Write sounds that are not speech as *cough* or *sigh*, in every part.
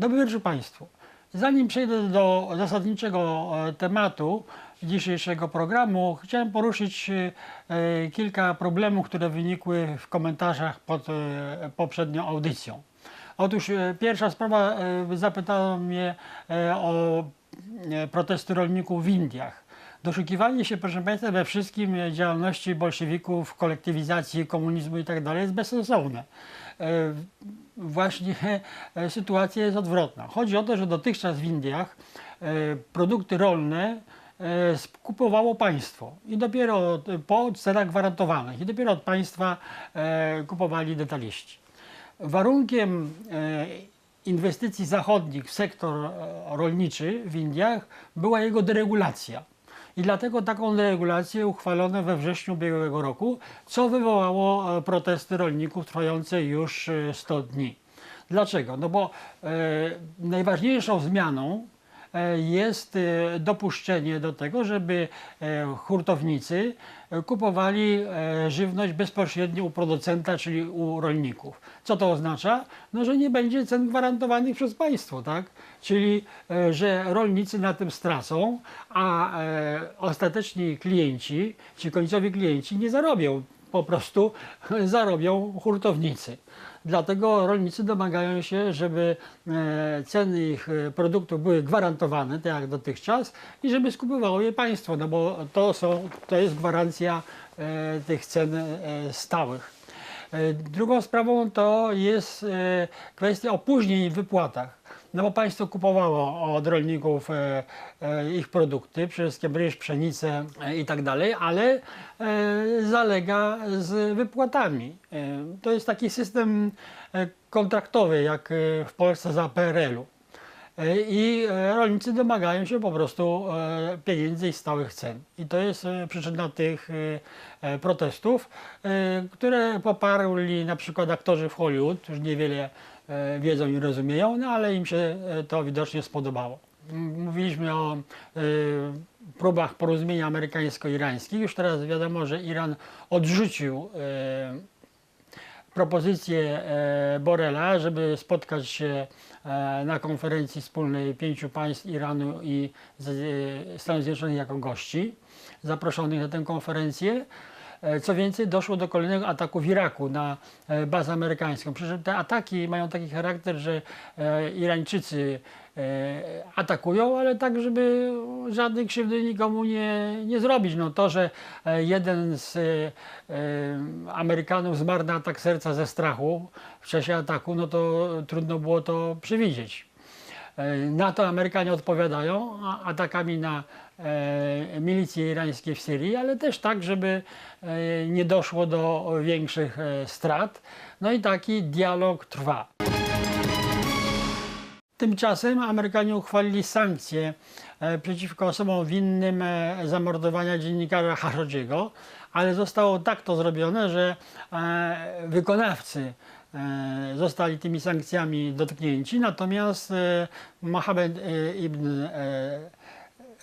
Dobry wieczór Państwu. Zanim przejdę do zasadniczego e, tematu dzisiejszego programu, chciałem poruszyć e, e, kilka problemów, które wynikły w komentarzach pod poprzednią audycją. Otóż pierwsza sprawa, zapytano mnie o protesty rolników w Indiach. Doszukiwanie się, proszę Państwa, we wszystkim działalności bolszewików, kolektywizacji, komunizmu i tak jest bezsensowne. E, Właśnie e, sytuacja jest odwrotna. Chodzi o to, że dotychczas w Indiach e, produkty rolne skupowało państwo i dopiero po cenach gwarantowanych i dopiero od państwa kupowali detaliści. Warunkiem inwestycji zachodnich w sektor rolniczy w Indiach była jego deregulacja. I dlatego taką deregulację uchwalono we wrześniu ubiegłego roku, co wywołało e, protesty rolników trwające już e, 100 dni. Dlaczego? No bo e, najważniejszą zmianą e, jest e, dopuszczenie do tego, żeby e, hurtownicy e, kupowali e, żywność bezpośrednio u producenta, czyli u rolników. Co to oznacza? No, że nie będzie cen gwarantowanych przez państwo, tak? Czyli, e, że rolnicy na tym stracą, a e, ostateczni klienci, ci końcowi klienci nie zarobią. Po prostu *laughs* zarobią hurtownicy. Dlatego rolnicy domagają się, żeby e, ceny ich e, produktów były gwarantowane, tak jak dotychczas, i żeby skupowało je państwo, no bo to, są, to jest gwarancja e, tych cen stałych. Drugą sprawą to jest kwestia opóźnień w wypłatach. No bo państwo kupowało od rolników e, e, ich produkty, przede wszystkim ryż, pszenicę e, i tak dalej, ale zalega z wypłatami. To jest taki system kontraktowy, jak w Polsce za PRL-u. I rolnicy domagają się po prostu pieniędzy i stałych cen. I to jest przyczyna tych protestów, które poparli na przykład aktorzy w Hollywood, już niewiele wiedzą i rozumieją, no ale im się e, to widocznie spodobało. Mówiliśmy o e, próbach porozumienia amerykańsko-irańskich. Już teraz wiadomo, że Iran odrzucił e, propozycję e, Borela, żeby spotkać się e, na konferencji wspólnej pięciu państw Iranu i e, Stanów Zjednoczonych jako gości zaproszonych na tę konferencję. E, Co więcej, doszło do kolejnego ataku w Iraku na e, bazę amerykańską. Przy te ataki mają taki charakter, że e, Irańczycy atakują, ale tak, żeby żadnej krzywdy nikomu nie, nie zrobić. No to, że jeden z Amerykanów zmarł na atak serca ze strachu w czasie ataku, no to trudno było to przewidzieć. Na to Amerykanie odpowiadają atakami na e, milicje irańskie w Syrii, ale też tak, żeby e, nie doszło do większych e, strat. No i taki dialog trwa. Tymczasem Amerykanie uchwalili sankcje przeciwko osobom winnym zamordowania dziennikarza Khashoggiego, ale zostało tak to zrobione, że wykonawcy zostali tymi sankcjami dotknięci, natomiast Mohammed e, ibn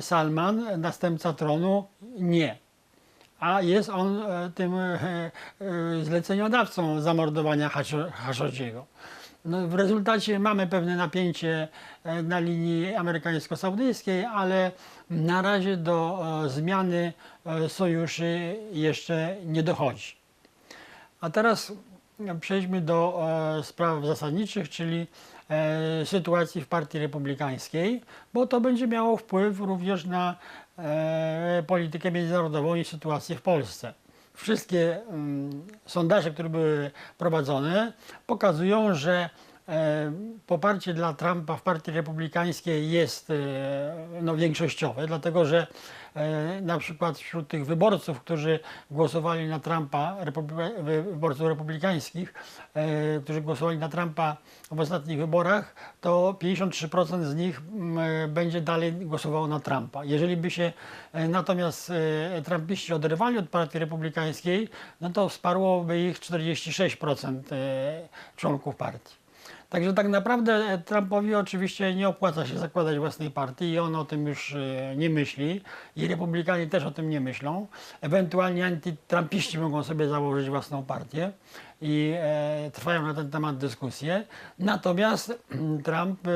Salman, następca tronu, nie a jest on e, tym e, e, zleceniodawcą zamordowania Hasho- Khashoggiego. No, w rezultacie mamy pewne napięcie na linii amerykańsko-saudyjskiej, ale na razie do zmiany sojuszy jeszcze nie dochodzi. A teraz przejdźmy do spraw zasadniczych, czyli sytuacji w Partii Republikańskiej, bo to będzie miało wpływ również na e, politykę międzynarodową i sytuację w Polsce. Wszystkie mm, sondaże, które były prowadzone, pokazują, że e, poparcie dla Trumpa w Partii Republikańskiej jest e, no, większościowe, dlatego że e, na przykład wśród tych wyborców, którzy głosowali na Trumpa, wyborców republikańskich, e, którzy głosowali na Trumpa w ostatnich wyborach, to 53% z nich mm, e, będzie dalej głosowało na Trumpa. Jeżeli by się e, natomiast e, Trumpiści oderwali od Partii Republikańskiej, no to wsparłoby ich 46% e, członków partii. Także tak naprawdę Trumpowi oczywiście nie opłaca się zakładać własnej partii i on o tym już e, nie myśli i republikanie też o tym nie myślą. Ewentualnie antytrumpiści mogą sobie założyć własną partię i e, trwają na ten temat dyskusje. Natomiast Trump, e,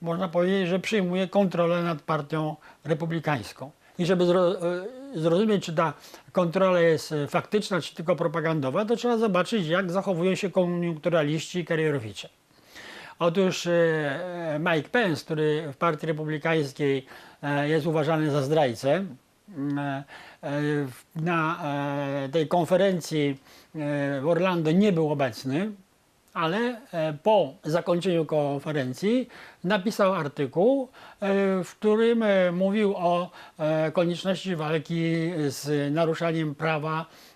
można powiedzieć, że przyjmuje kontrolę nad partią republikańską. I żeby zro, e, zrozumieć, czy ta kontrola jest e, faktyczna, czy tylko propagandowa, to trzeba zobaczyć, jak zachowują się koniunkturaliści i karierowicze. Otóż e, Mike Pence, który w partii republikańskiej e, jest uważany za zdrajcę, e, na e, tej konferencji e, w Orlando nie był obecny, ale e, po zakończeniu konferencji napisał artykuł, e, w którym e, mówił o e, konieczności walki z naruszaniem prawa e,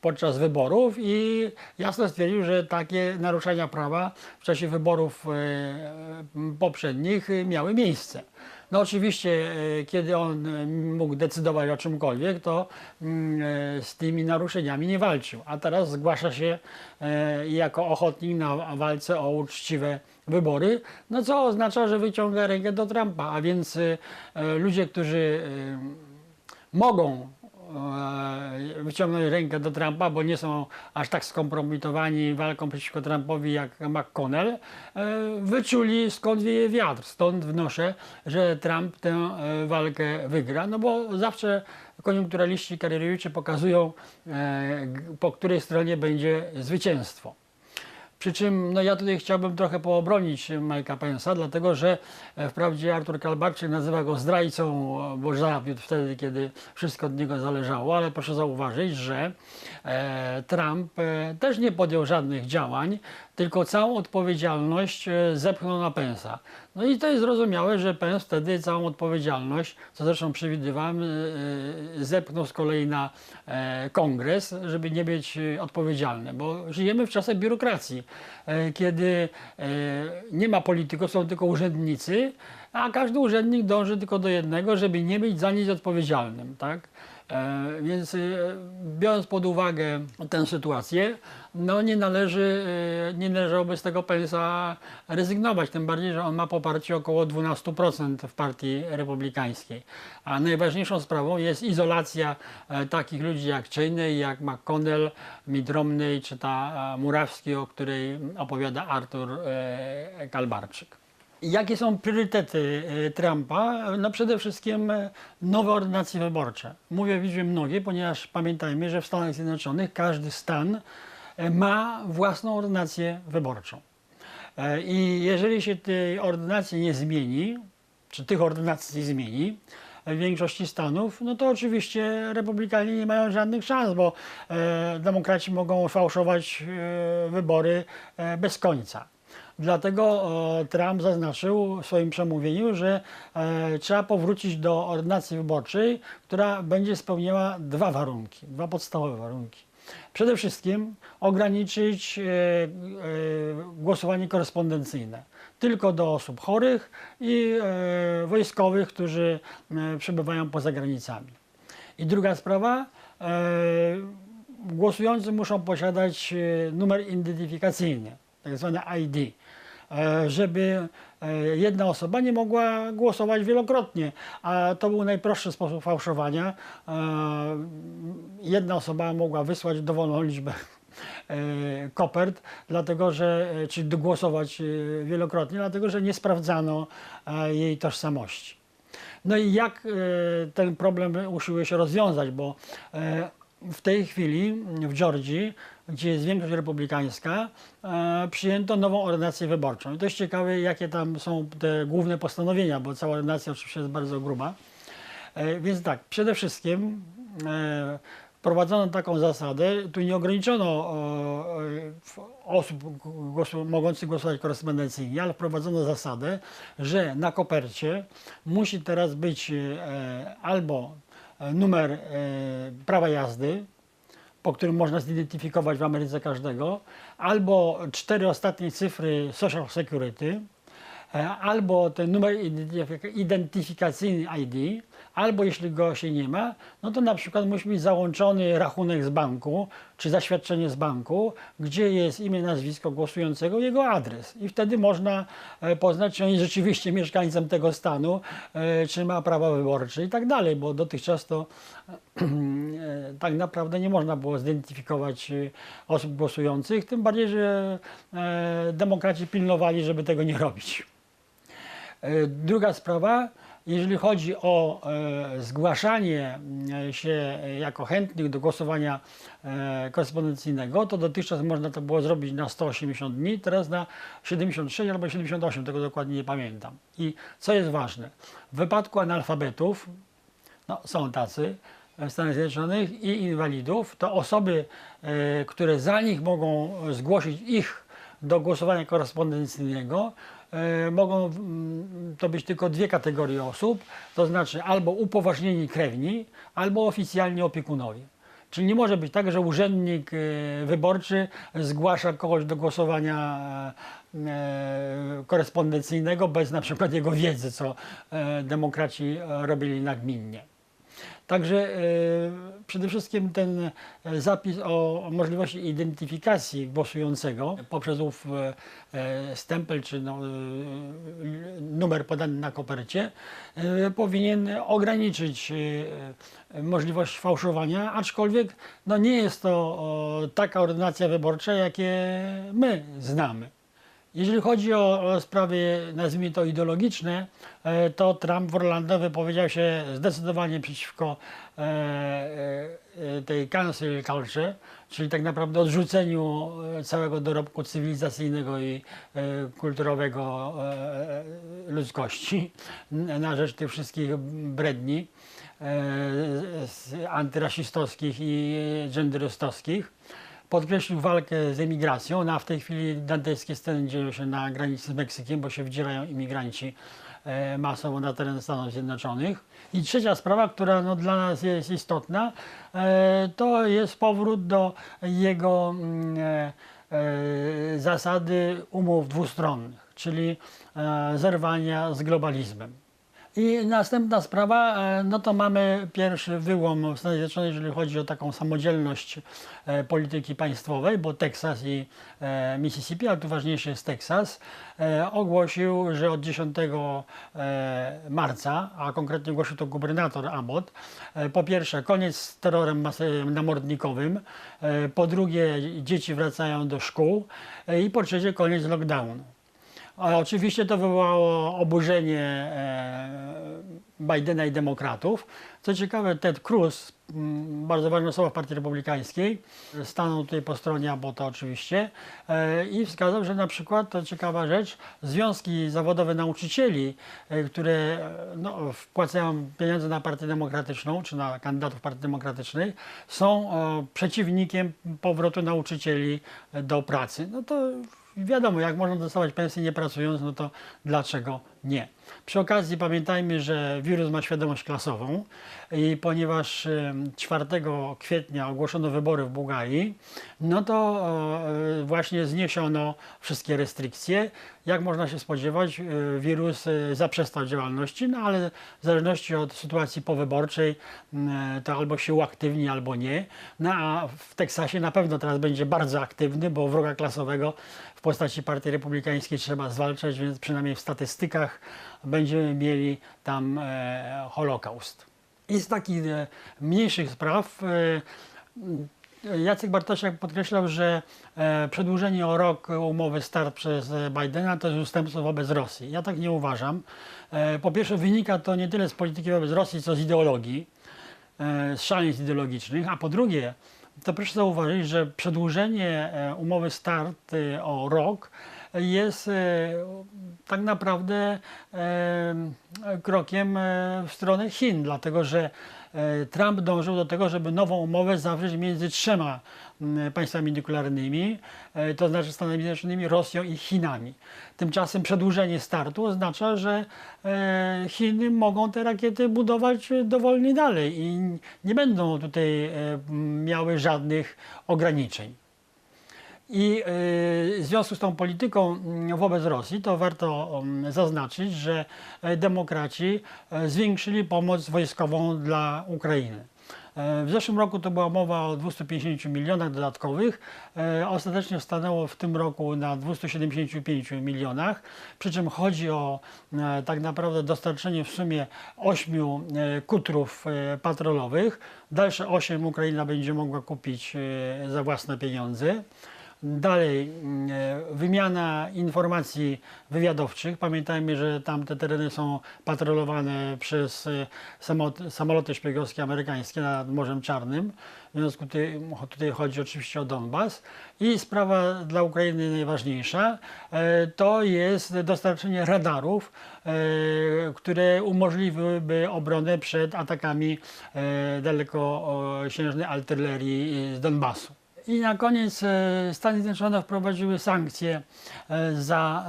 podczas wyborów i jasno stwierdził, że takie naruszenia prawa w czasie wyborów e, poprzednich e, miały miejsce. No oczywiście, e, kiedy on e, mógł decydować o czymkolwiek, to e, z tymi naruszeniami nie walczył. A teraz zgłasza się e, jako ochotnik na walce o uczciwe wybory, no co oznacza, że wyciąga rękę do Trumpa. A więc e, e, ludzie, którzy e, mogą e, wyciągnąć rękę do Trumpa, bo nie są aż tak skompromitowani walką przeciwko Trumpowi jak McConnell, e, wyczuli skąd wieje wiatr. Stąd wnoszę, że Trump tę e, walkę wygra, no bo zawsze koniunkturaliści karierowicze pokazują, e, po której stronie będzie zwycięstwo. Przy czym no ja tutaj chciałbym trochę poobronić Mike'a Pence'a, dlatego że e, wprawdzie Artur Kalbarczyk nazywa go zdrajcą, e, bo zawiódł wtedy, kiedy wszystko od niego zależało, ale proszę zauważyć, że e, Trump też nie podjął żadnych działań, tylko całą odpowiedzialność e, zepchnął na Pence'a. No i to jest zrozumiałe, że Pence wtedy całą odpowiedzialność, co zresztą przewidywałem, e, e, zepchnął z kolei na kongres, żeby nie być odpowiedzialny, bo żyjemy w czasach biurokracji, kiedy nie ma polityków, są tylko urzędnicy, a każdy urzędnik dąży tylko do jednego, żeby nie być za nic odpowiedzialnym, tak? E, Więc e, biorąc pod uwagę tę sytuację, no nie należy, e, nie należałoby z tego Pence'a rezygnować, tym bardziej, że on ma poparcie około 12% w partii republikańskiej. A najważniejszą sprawą jest izolacja takich ludzi jak Cheney, jak McConnell, Mitt Romney czy ta Murawski, o której opowiada Artur Kalbarczyk. Jakie są priorytety e, Trumpa? No przede wszystkim e, nowe ordynacje wyborcze. Mówię w liczbie mnogiej, ponieważ pamiętajmy, że w Stanach Zjednoczonych każdy stan e, ma własną ordynację wyborczą. I jeżeli się tej ordynacji nie zmieni, czy tych ordynacji nie zmieni w większości stanów, no to oczywiście republikanie nie mają żadnych szans, bo e, demokraci mogą fałszować e, wybory e, bez końca. Dlatego e, Trump zaznaczył w swoim przemówieniu, że e, trzeba powrócić do ordynacji wyborczej, która będzie spełniała dwa warunki, dwa podstawowe warunki. Przede wszystkim ograniczyć e, głosowanie korespondencyjne tylko do osób chorych i wojskowych, którzy przebywają poza granicami. I druga sprawa, głosujący muszą posiadać numer identyfikacyjny, tak zwany ID, e, żeby e, jedna osoba nie mogła głosować wielokrotnie, a to był najprostszy sposób fałszowania. E, Jedna osoba mogła wysłać dowolną liczbę kopert, dlatego że, czy głosować wielokrotnie, dlatego że nie sprawdzano jej tożsamości. No i jak ten problem usiłuje się rozwiązać, bo w tej chwili w Georgii, gdzie jest większość republikańska, e, przyjęto nową ordynację wyborczą. I to jest ciekawe, jakie tam są te główne postanowienia, bo cała ordynacja oczywiście jest bardzo gruba. E, Więc tak, przede wszystkim e, wprowadzono taką zasadę, tu nie ograniczono osób mogących głosować korespondencyjnie, ale wprowadzono zasadę, że na kopercie musi teraz być albo numer prawa jazdy, po którym można zidentyfikować w Ameryce każdego, albo cztery ostatnie cyfry Social Security, e, albo ten numer identyfik- identyfikacyjny ID, albo jeśli go się nie ma, no to na przykład musi być załączony rachunek z banku, czy zaświadczenie z banku, gdzie jest imię, nazwisko głosującego, jego adres. I wtedy można e, poznać, czy on jest rzeczywiście *laughs* mieszkańcem tego stanu, e, czy ma prawa wyborcze i tak dalej, bo dotychczas to e, *clears throat* tak naprawdę nie można było zidentyfikować osób głosujących, tym bardziej, że demokraci pilnowali, żeby tego nie robić. Druga sprawa, jeżeli chodzi o e, zgłaszanie e, się jako chętnych do głosowania e, korespondencyjnego, to dotychczas można to było zrobić na 180 dni, teraz na 76 albo 78, tego dokładnie nie pamiętam. I co jest ważne, w wypadku analfabetów, no, są tacy w Stanach Zjednoczonych i inwalidów, to osoby, które za nich mogą zgłosić ich do głosowania korespondencyjnego, mogą mm, to być tylko dwie kategorie osób, to znaczy albo upoważnieni krewni, albo oficjalni opiekunowie. Czyli nie może być tak, że urzędnik e, wyborczy zgłasza kogoś do głosowania e, korespondencyjnego bez na przykład jego wiedzy, co e, demokraci e, robili nagminnie. Także e, przede wszystkim ten e, zapis o możliwości identyfikacji głosującego poprzez ów e, stempel czy no, numer podany na kopercie powinien ograniczyć możliwość fałszowania, aczkolwiek no, nie jest to taka ordynacja wyborcza, jakie my znamy. Jeżeli chodzi o, sprawy, nazwijmy to ideologiczne, e, to Trump w Orlando wypowiedział się zdecydowanie przeciwko e, e, tej cancel culture, czyli tak naprawdę odrzuceniu całego dorobku cywilizacyjnego i kulturowego ludzkości na rzecz tych wszystkich bredni antyrasistowskich i genderystowskich podkreślił walkę z emigracją. No, a w tej chwili dantejskie sceny dzieją się na granicy z Meksykiem, bo się wdzierają imigranci e, masowo na teren Stanów Zjednoczonych. I trzecia sprawa, która no, dla nas jest istotna, e, to jest powrót do jego mm, e, zasady umów dwustronnych, czyli zerwania z globalizmem. I następna sprawa, e, no to mamy pierwszy wyłom w Stanach Zjednoczonych, jeżeli chodzi o taką samodzielność e, polityki państwowej, bo Teksas i e, Mississippi, ale tu ważniejszy jest Teksas, ogłosił, że od 10 e, marca, a konkretnie ogłosił to gubernator Abbott, po pierwsze koniec z terrorem namordnikowym, po drugie dzieci wracają do szkół i po trzecie koniec lockdownu. A oczywiście to wywołało oburzenie e, Bidena i demokratów. Co ciekawe, Ted Cruz, mm, bardzo ważna osoba w Partii Republikańskiej, stanął tutaj po stronie Abbota oczywiście e, i wskazał, że na przykład, to ciekawa rzecz, związki zawodowe nauczycieli, e, które no, wpłacają pieniądze na Partię Demokratyczną, czy na kandydatów Partii Demokratycznej, są przeciwnikiem powrotu nauczycieli do pracy. No to wiadomo, jak można dostawać pensję nie pracując, no to dlaczego nie? Przy okazji pamiętajmy, że wirus ma świadomość klasową i ponieważ em, 4 kwietnia ogłoszono wybory w Bułgarii, no to e, właśnie zniesiono wszystkie restrykcje. Jak można się spodziewać, e, wirus e, zaprzestał działalności, no ale w zależności od sytuacji powyborczej to albo się uaktywni, albo nie. No a w Teksasie na pewno teraz będzie bardzo aktywny, bo wroga klasowego w postaci Partii Republikańskiej trzeba zwalczać, więc przynajmniej w statystykach będziemy mieli tam e, Holokaust. I z takich e, mniejszych spraw e, Jacek Bartosiak podkreślał, że e, przedłużenie o rok umowy start przez Bidena to jest ustępstwo wobec Rosji. Ja tak nie uważam. E, po pierwsze wynika to nie tyle z polityki wobec Rosji, co z ideologii, e, z szaleństw ideologicznych, a po drugie to proszę zauważyć, że przedłużenie e, umowy start e, o rok jest e, tak naprawdę e, krokiem e, w stronę Chin, dlatego że Trump dążył do tego, żeby nową umowę zawrzeć między trzema państwami nuklearnymi, to znaczy Stanami Zjednoczonymi, Rosją i Chinami. Tymczasem przedłużenie startu oznacza, że Chiny mogą te rakiety budować dowolnie dalej i nie będą tutaj miały żadnych ograniczeń. I y, w związku z tą polityką mm, wobec Rosji, to warto mm, zaznaczyć, że e, demokraci e, zwiększyli pomoc wojskową dla Ukrainy. E, W zeszłym roku to była mowa o 250 milionach dodatkowych. E, Ostatecznie stanęło w tym roku na 275 milionach. Przy czym chodzi o e, tak naprawdę dostarczenie w sumie 8 kutrów e, patrolowych. Dalsze 8 Ukraina będzie mogła kupić e, za własne pieniądze. Dalej, mm, e, wymiana informacji wywiadowczych. Pamiętajmy, że tam te tereny są patrolowane przez e, samoloty szpiegowskie amerykańskie nad Morzem Czarnym. W związku tym tutaj chodzi oczywiście o Donbas. I sprawa dla Ukrainy najważniejsza e, to jest dostarczenie radarów, które umożliwiłyby obronę przed atakami dalekosiężnej artylerii z Donbasu. I na koniec e, Stany Zjednoczone wprowadziły sankcje e, za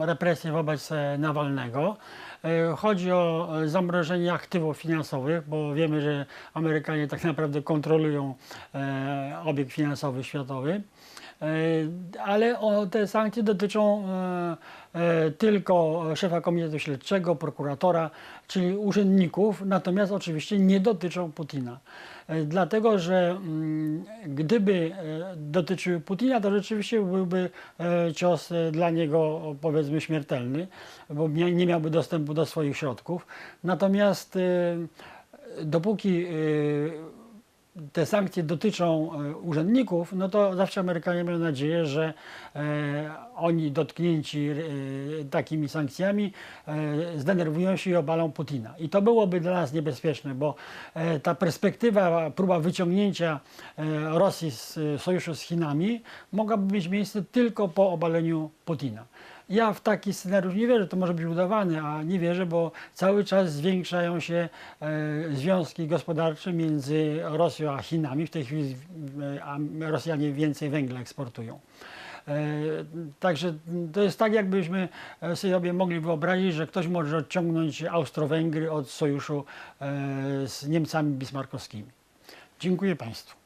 e, represje wobec Nawalnego. Chodzi o zamrożenie aktywów finansowych, bo wiemy, że Amerykanie tak naprawdę kontrolują obieg finansowy światowy. E, Ale te sankcje dotyczą e, e, tylko szefa Komitetu Śledczego, prokuratora, czyli urzędników, natomiast oczywiście nie dotyczą Putina. Dlatego, że mm, gdyby dotyczyły Putina, to rzeczywiście byłby cios dla niego powiedzmy śmiertelny, bo nie miałby dostępu do swoich środków. Natomiast dopóki te sankcje dotyczą e, urzędników, no to zawsze Amerykanie mają nadzieję, że e, oni dotknięci e, takimi sankcjami zdenerwują się i obalą Putina. I to byłoby dla nas niebezpieczne, bo ta perspektywa, próba wyciągnięcia Rosji z sojuszu z Chinami mogłaby mieć miejsce tylko po obaleniu Putina. Ja w taki scenariusz nie wierzę, to może być udawany, a nie wierzę, bo cały czas zwiększają się e, związki gospodarcze między Rosją a Chinami. W tej chwili e, Rosjanie więcej węgla eksportują. E, Także to jest tak, jakbyśmy sobie mogli wyobrazić, że ktoś może odciągnąć Austro-Węgry od sojuszu z Niemcami bismarckowskimi. Dziękuję Państwu.